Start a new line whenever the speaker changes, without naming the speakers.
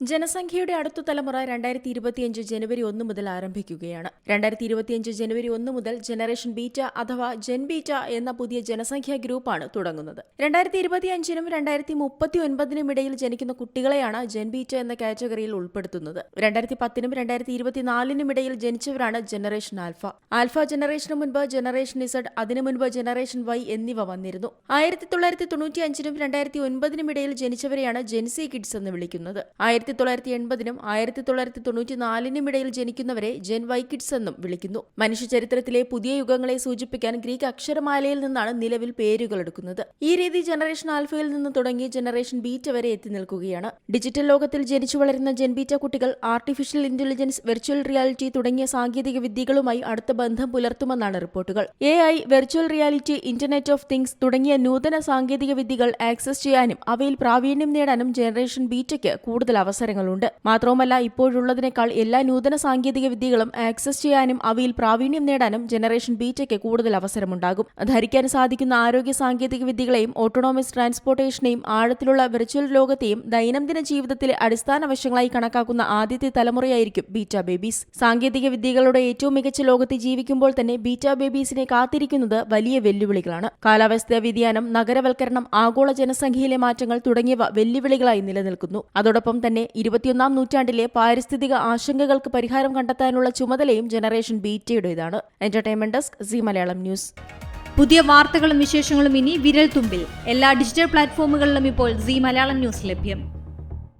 ജനസംഖ്യയുടെ അടുത്ത തലമുറ രണ്ടായിരത്തി ഇരുപത്തിയഞ്ച് ജനുവരി ഒന്ന് മുതൽ ആരംഭിക്കുകയാണ്. രണ്ടായിരത്തി ഇരുപത്തിയഞ്ച് ജനുവരി ഒന്ന് മുതൽ ജനറേഷൻ ബീറ്റ അഥവാ ജെൻ ബീറ്റ എന്ന പുതിയ ജനസംഖ്യാ ഗ്രൂപ്പാണ് തുടങ്ങുന്നത്. രണ്ടായിരത്തി ഇരുപത്തിയഞ്ചിനും രണ്ടായിരത്തി മുപ്പത്തി ഒൻപതിനും ഇടയിൽ ജനിക്കുന്ന കുട്ടികളെയാണ് ജെൻ ബീറ്റ എന്ന കാറ്റഗറിയിൽ ഉൾപ്പെടുത്തുന്നത്. രണ്ടായിരത്തി പത്തിനും രണ്ടായിരത്തി ഇരുപത്തിനാലിനും ഇടയിൽ ജനിച്ചവരാണ് ജനറേഷൻ ആൽഫ. ആൽഫ ജനറേഷന് മുൻപ് ജനറേഷൻ ഇസഡ് അതിനു മുൻപ് ജനറേഷൻ വൈ എന്നിവ വന്നിരുന്നു. ആയിരത്തി തൊള്ളായിരത്തി തൊണ്ണൂറ്റി അഞ്ചിനും രണ്ടായിരത്തി ഒൻപതിനും ഇടയിൽ ജനിച്ചവരെയാണ് ജെൻസി കിഡ്സ് എന്ന് വിളിക്കുന്നത്. ആയിരത്തി തൊള്ളായിരത്തി എൺപതിനും ആയിരത്തി തൊള്ളായിരത്തി തൊണ്ണൂറ്റി നാലിനും ഇടയിൽ ജനിക്കുന്നവരെ ജെൻ വൈ കിഡ്സ് എന്നും വിളിക്കുന്നു. മനുഷ്യ ചരിത്രത്തിലെ പുതിയ യുഗങ്ങളെ സൂചിപ്പിക്കാൻ ഗ്രീക്ക് അക്ഷരമാലയിൽ നിന്നാണ് നിലവിൽ പേരുകൾ എടുക്കുന്നത്. ഈ രീതി ജനറേഷൻ ആൽഫയിൽ നിന്ന് തുടങ്ങി ജനറേഷൻ ബീറ്റ വരെ എത്തി നിൽക്കുകയാണ്. ഡിജിറ്റൽ ലോകത്തിൽ ജനിച്ചു വളരുന്ന ജെൻബീറ്റ കുട്ടികൾ ആർട്ടിഫിഷ്യൽ ഇന്റലിജൻസ് വെർച്വൽ റിയാലിറ്റി തുടങ്ങിയ സാങ്കേതിക വിദ്യകളുമായി അടുത്ത ബന്ധം പുലർത്തുമെന്നാണ് റിപ്പോർട്ടുകൾ. A I virtual reality internet of things തുടങ്ങിയ നൂതന സാങ്കേതിക വിദ്യകൾ ആക്സസ് ചെയ്യാനും അവയിൽ പ്രാവീണ്യം നേടാനും ജനറേഷൻ ബീറ്റയ്ക്ക് കൂടുതൽ അവസരങ്ങളുണ്ട്. മാത്രവുമല്ല ഇപ്പോഴുള്ളതിനേക്കാൾ എല്ലാ നൂതന സാങ്കേതിക വിദ്യകളും ആക്സസ് ചെയ്യാനും അവയിൽ പ്രാവീണ്യം നേടാനും ജനറേഷൻ ബീറ്റയ്ക്ക് കൂടുതൽ അവസരമുണ്ടാകും. ധരിക്കാൻ സാധിക്കുന്ന ആരോഗ്യ സാങ്കേതിക വിദ്യകളെയും ഓട്ടോണോമസ് ട്രാൻസ്പോർട്ടേഷനെയും ആഴത്തിലുള്ള വെർച്വൽ ലോകത്തെയും ദൈനംദിന ജീവിതത്തിലെ അടിസ്ഥാന വശങ്ങളായി കണക്കാക്കുന്ന ആദ്യത്തെ തലമുറയായിരിക്കും ബീറ്റ ബേബീസ്. സാങ്കേതിക വിദ്യകളുടെ ഏറ്റവും മികച്ച ലോകത്ത് ജീവിക്കുമ്പോൾ തന്നെ ബീറ്റ ബേബീസിനെ കാത്തിരിക്കുന്നത് വലിയ വെല്ലുവിളികളാണ്. കാലാവസ്ഥാ വ്യതിയാനം നഗരവൽക്കരണം ആഗോള ജനസംഖ്യയിലെ മാറ്റങ്ങൾ തുടങ്ങിയവ വെല്ലുവിളികളായി നിലനിൽക്കുന്നു. അതോടൊപ്പം തന്നെ ഇരുപത്തിയൊന്നാം നൂറ്റാണ്ടിലെ പാരിസ്ഥിതിക ആശങ്കകൾക്ക് പരിഹാരം കണ്ടെത്താനുള്ള ചുമതലയും generation ബീറ്റയുടേതാണ്. Entertainment desk Zee Malayalam news.
പുതിയ വാർത്തകളും വിശേഷങ്ങളും ഇനി വിരൽ തുമ്പിൽ എല്ലാ ഡിജിറ്റൽ പ്ലാറ്റ്ഫോമുകളിലും ഇപ്പോൾ സി മലയാളം ന്യൂസ് ലഭ്യം.